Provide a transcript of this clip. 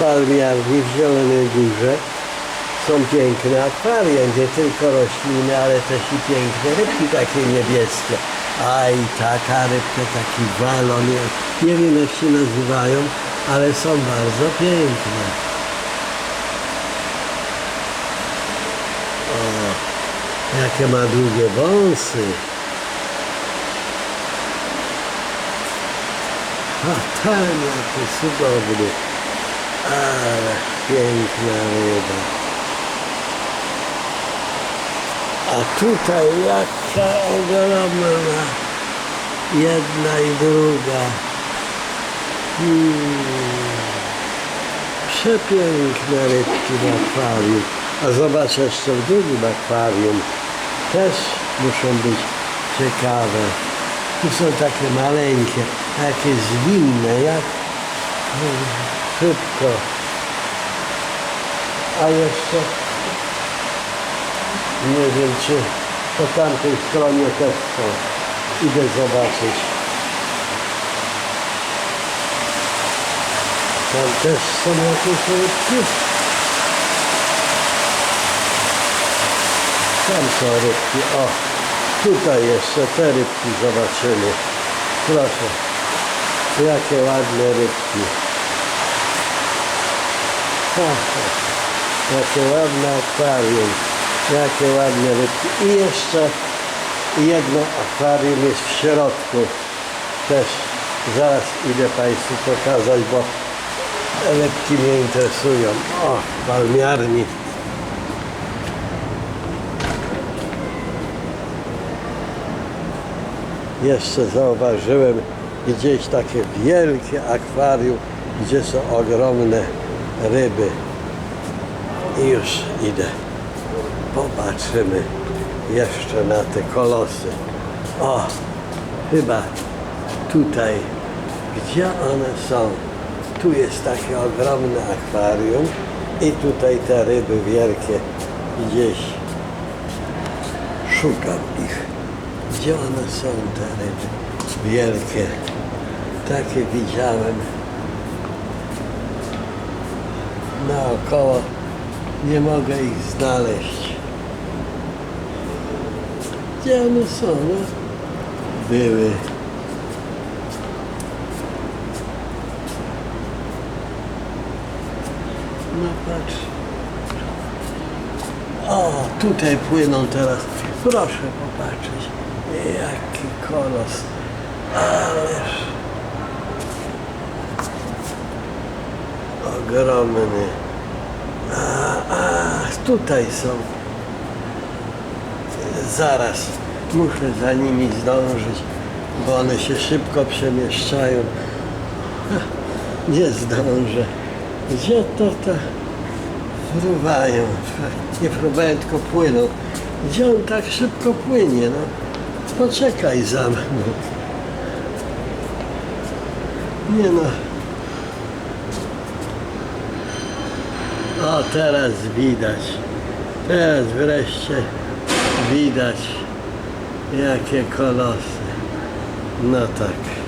palmiarni w Zielonej Górze są piękne akwaria, nie tylko rośliny, ale też i piękne rybki takie niebieskie. A i taka rybka, taki walon, nie, wiem jak się nazywają, ale są bardzo piękne. O, jakie ma długie wąsy. A ten jaki cudowny. Ale piękna ryba. A tutaj jaka ogromna. Jedna i druga. Hmm. Przepiękne rybki w akwarium. A zobacz jeszcze w drugim akwarium. Też muszą być ciekawe. Tu są takie maleńkie, takie zwinne, jak hmm, szybko. A jeszcze nie wiem, czy po tamtej stronie też są. Idę zobaczyć. Tam też są jakieś rybki. Tam są rybki. O, tutaj jeszcze te rybki zobaczymy. Proszę. Jakie ładne rybki. Jakie ładne akwarium. Jakie ładne rybki. I jeszcze jedno akwarium jest w środku. Też zaraz idę Państwu pokazać, bo rybki mnie interesują. O, palmiarni. Jeszcze zauważyłem gdzieś takie wielkie akwarium, gdzie są ogromne ryby. I już idę. Popatrzymy jeszcze na te kolosy. O, chyba tutaj, gdzie one są. Tu jest takie ogromne akwarium i tutaj te ryby wielkie gdzieś. Szukam ich. Gdzie one są te ryby? Wielkie. Takie widziałem. Naokoło. Nie mogę ich znaleźć. Gdzie one są? No? Były. No patrz. O, tutaj płyną teraz. Proszę popatrzeć. Jaki kolos. Ależ. Ogromny. A, a, tutaj są. Zaraz. Muszę za nimi zdążyć, bo one się szybko przemieszczają. Nie zdążę. Gdzie to to? Fruwają. Nie fruwają, tylko płyną. Gdzie on tak szybko płynie? No, poczekaj za mną. Nie no. O, teraz widać. Teraz wreszcie widać, jakie kolosy. No tak.